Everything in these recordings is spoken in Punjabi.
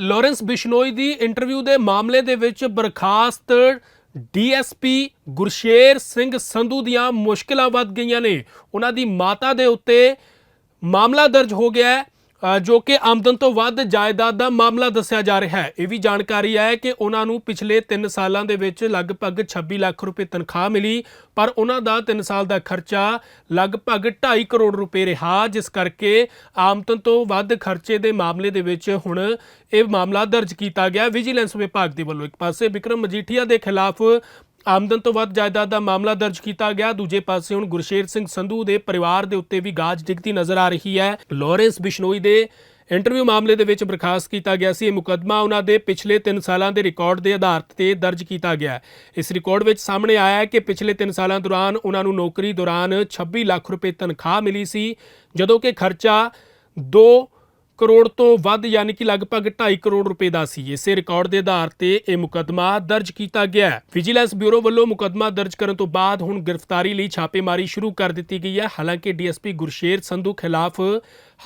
ਲਾਰੈਂਸ ਬਿਸ਼ਨੋਈ ਦੀ ਇੰਟਰਵਿਊ ਦੇ ਮਾਮਲੇ ਦੇ ਵਿੱਚ ਬਰਖਾਸਤ ਡੀਐਸਪੀ ਗੁਰਸ਼ੇਰ ਸਿੰਘ ਸੰਧੂ ਦੀਆਂ ਮੁਸ਼ਕਲਾਂ ਵੱਧ ਗਈਆਂ ਨੇ। ਉਹਨਾਂ ਦੀ ਮਾਤਾ ਦੇ ਉੱਤੇ ਮਾਮਲਾ ਦਰਜ ਹੋ ਗਿਆ ਹੈ। ਜੋ ਕਿ ਆਮਦਨ ਤੋਂ ਵੱਧ ਜਾਇਦਾਦ ਦਾ ਮਾਮਲਾ ਦੱਸਿਆ ਜਾ ਰਿਹਾ ਹੈ। ਇਹ ਵੀ ਜਾਣਕਾਰੀ ਹੈ ਕਿ ਉਹਨਾਂ ਨੂੰ ਪਿਛਲੇ 3 ਸਾਲਾਂ ਦੇ ਵਿੱਚ ਲਗਭਗ 26 ਲੱਖ ਰੁਪਏ ਤਨਖਾਹ ਮਿਲੀ, ਪਰ ਉਹਨਾਂ ਦਾ 3 ਸਾਲ ਦਾ ਖਰਚਾ ਲਗਭਗ 2.5 ਕਰੋੜ ਰੁਪਏ ਰਿਹਾ, ਜਿਸ ਕਰਕੇ ਆਮਦਨ ਤੋਂ ਵੱਧ ਖਰਚੇ ਦੇ ਮਾਮਲੇ ਦੇ ਵਿੱਚ ਹੁਣ ਇਹ ਮਾਮਲਾ ਦਰਜ ਕੀਤਾ ਗਿਆ। ਵਿਜੀਲੈਂਸ ਵਿਭਾਗ ਦੇ ਵੱਲੋਂ ਇੱਕ ਪਾਸੇ ਵਿਕਰਮ ਮਜੀਠੀਆ ਦੇ ਖਿਲਾਫ ਆਮਦਨ ਤੋਂ ਵੱਧ ਜਾਇਦਾਦ ਦਾ ਮਾਮਲਾ ਦਰਜ ਕੀਤਾ ਗਿਆ। ਦੂਜੇ ਪਾਸੇ ਹੁਣ ਗੁਰਸ਼ੇਰ ਸਿੰਘ ਸੰਧੂ ਦੇ ਪਰਿਵਾਰ ਦੇ ਉੱਤੇ ਵੀ ਗਾਜ ਡਿੱਗਦੀ ਨਜ਼ਰ ਆ ਰਹੀ ਹੈ। ਲਾਰੈਂਸ ਬਿਸ਼ਨੋਈ ਦੇ ਇੰਟਰਵਿਊ ਮਾਮਲੇ ਦੇ ਵਿੱਚ ਬਰਖਾਸਤ ਕੀਤਾ ਗਿਆ ਸੀ। ਇਹ ਮੁਕੱਦਮਾ ਉਹਨਾਂ ਦੇ ਪਿਛਲੇ 3 ਸਾਲਾਂ ਦੇ ਰਿਕਾਰਡ ਦੇ ਆਧਾਰ ਤੇ ਦਰਜ ਕੀਤਾ ਗਿਆ ਇਸ ਰਿਕਾਰਡ ਵਿੱਚ ਸਾਹਮਣੇ ਆਇਆ ਹੈ ਕਿ ਪਿਛਲੇ 3 ਸਾਲਾਂ ਦੌਰਾਨ ਉਹਨਾਂ ਨੂੰ ਨੌਕਰੀ ਦੌਰਾਨ 26 ਲੱਖ ਰੁਪਏ ਤਨਖਾਹ ਮਿਲੀ ਸੀ, ਜਦੋਂ ਕਿ ਖਰਚਾ 2 ਕਰੋੜ ਤੋਂ ਵੱਧ ਯਾਨੀ ਕਿ ਲਗਭਗ 2.5 ਕਰੋੜ ਰੁਪਏ ਦਾ ਸੀ। ਇਸੇ ਰਿਕਾਰਡ ਦੇ ਆਧਾਰ ਤੇ ਇਹ ਮੁਕੱਦਮਾ ਦਰਜ ਕੀਤਾ ਗਿਆ ਹੈ। ਵਿਜੀਲੈਂਸ ਬਿਊਰੋ ਵੱਲੋਂ ਮੁਕੱਦਮਾ ਦਰਜ ਕਰਨ ਤੋਂ ਬਾਅਦ ਹੁਣ ਗ੍ਰਿਫਤਾਰੀ ਲਈ ਛਾਪੇਮਾਰੀ ਸ਼ੁਰੂ ਕਰ ਦਿੱਤੀ ਗਈ ਹੈ। ਹਾਲਾਂਕਿ ਡੀਐਸਪੀ ਗੁਰਸ਼ੇਰ ਸੰਧੂ ਖਿਲਾਫ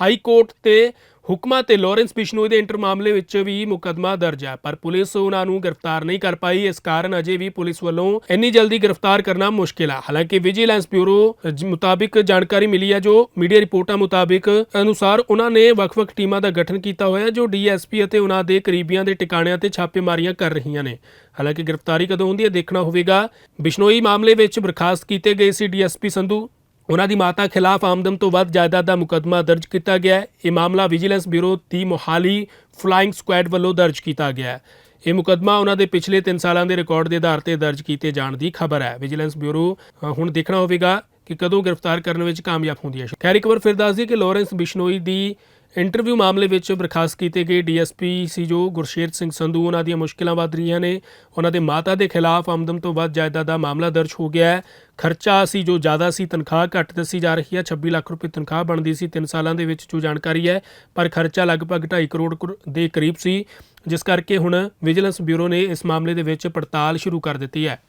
ਹਾਈ ਕੋਰਟ ਤੇ ਹੁਕਮਾ ਤੇ ਲਾਰੈਂਸ ਬਿਸ਼ਨੋਈ ਦੇ ਇੰਟਰ ਮਾਮਲੇ ਵਿੱਚ ਵੀ ਮੁਕੱਦਮਾ ਦਰਜ ਹੈ, ਪਰ ਪੁਲਿਸ ਉਹਨਾਂ ਨੂੰ ਗ੍ਰਿਫਤਾਰ ਨਹੀਂ ਕਰ ਪਾਈ। ਇਸ ਕਾਰਨ ਅਜੇ ਵੀ ਪੁਲਿਸ ਵੱਲੋਂ ਇੰਨੀ ਜਲਦੀ ਗ੍ਰਿਫਤਾਰ ਕਰਨਾ ਮੁਸ਼ਕਿਲ ਹੈ ਹਾਲਾਂਕਿ ਵਿਜੀਲੈਂਸ ਬਿਊਰੋ ਮੁਤਾਬਿਕ ਜਾਣਕਾਰੀ ਮਿਲੀ ਹੈ, ਜੋ ਮੀਡੀਆ ਰਿਪੋਰਟਾਂ ਮੁਤਾਬਿਕ ਅਨੁਸਾਰ ਉਹਨਾਂ ਨੇ ਵੱਖ-ਵੱਖ ਟੀਮਾਂ ਦਾ ਗਠਨ ਕੀਤਾ ਹੋਇਆ ਹੈ ਜੋ ਡੀਐਸਪੀ ਅਤੇ ਉਹਨਾਂ ਦੇ ਕਰੀਬੀਆਂ ਦੇ ਟਿਕਾਣਿਆਂ ਤੇ ਛਾਪੇਮਾਰੀਆਂ ਕਰ ਰਹੀਆਂ ਨੇ। ਹਾਲਾਂਕਿ ਗ੍ਰਿਫਤਾਰੀ ਕਦੋਂ ਹੁੰਦੀ ਹੈ, ਦੇਖਣਾ ਹੋਵੇਗਾ। ਬਿਸ਼ਨੋਈ ਮਾਮਲੇ ਵਿੱਚ ਬਰਖਾਸਤ ਕੀਤੇ ਗਏ ਸੀ ਡੀਐਸਪੀ ਸੰਧੂ। ਉਹਨਾਂ ਦੀ ਮਾਤਾ ਖਿਲਾਫ ਆਮਦਨ ਤੋਂ ਵੱਧ ਜਾਇਦਾਦ ਦਾ ਮੁਕੱਦਮਾ ਦਰਜ ਕੀਤਾ ਗਿਆ ਹੈ। ਇਹ ਮਾਮਲਾ ਵਿਜੀਲੈਂਸ ਬਿਊਰੋ ਦੀ ਮੋਹਾਲੀ ਫਲਾਈਂਗ ਸਕੁਐਡ ਵੱਲੋਂ ਦਰਜ ਕੀਤਾ ਗਿਆ ਹੈ। ਇਹ ਮੁਕੱਦਮਾ ਉਹਨਾਂ ਦੇ ਪਿਛਲੇ 3 ਸਾਲਾਂ ਦੇ ਰਿਕਾਰਡ ਦੇ ਆਧਾਰ ਤੇ ਦਰਜ ਕੀਤੇ ਜਾਣ ਦੀ ਖਬਰ ਹੈ। ਵਿਜੀਲੈਂਸ ਬਿਊਰੋ ਹੁਣ ਦੇਖਣਾ ਹੋਵੇਗਾ ਕਿ ਕਦੋਂ ਗ੍ਰਿਫਤਾਰ ਕਰਨ ਵਿੱਚ ਕਾਮਯਾਬ ਹੁੰਦੀ ਹੈ। ਖੈਰ, ਇੱਕ ਵਾਰ ਫਿਰ ਦੱਸ ਦਈਏ ਕਿ ਲਾਰੈਂਸ ਬਿਸ਼ਨੋਈ ਦੀ ਇੰਟਰਵਿਊ ਮਾਮਲੇ ਵਿੱਚ ਬਰਖਾਸਤ ਕੀਤੇ ਗਏ ਡੀਐਸਪੀ ਸੀ ਜੋ ਗੁਰਸ਼ੇਰ ਸਿੰਘ ਸੰਧੂ, ਉਹਨਾਂ ਦੀਆਂ ਮੁਸ਼ਕਲਾਂ ਵੱਧ ਰਹੀਆਂ ਨੇ। ਉਹਨਾਂ ਦੇ ਮਾਤਾ ਦੇ ਖਿਲਾਫ ਆਮਦਨ ਤੋਂ ਵੱਧ ਜਾਇਦਾਦ ਦਾ ਮਾਮਲਾ ਦਰਜ ਹੋ ਗਿਆ ਹੈ। ਖਰਚਾ ਸੀ ਜੋ ਜ਼ਿਆਦਾ ਸੀ, ਤਨਖਾਹ ਘੱਟ ਦੱਸੀ ਜਾ ਰਹੀ ਹੈ। 26 ਲੱਖ ਰੁਪਏ ਤਨਖਾਹ ਬਣਦੀ ਸੀ 3 ਸਾਲਾਂ ਦੇ ਵਿੱਚ ਜੋ ਜਾਣਕਾਰੀ ਹੈ, ਪਰ ਖਰਚਾ ਲਗਭਗ 2.5 ਕਰੋੜ ਕਰ- ਦੇ ਕਰੀਬ ਸੀ। ਜਿਸ ਕਰਕੇ ਹੁਣ ਵਿਜੀਲੈਂਸ ਬਿਊਰੋ ਨੇ ਇਸ ਮਾਮਲੇ ਦੇ ਵਿੱਚ ਪੜਤਾਲ ਸ਼ੁਰੂ ਕਰ ਦਿੱਤੀ ਹੈ।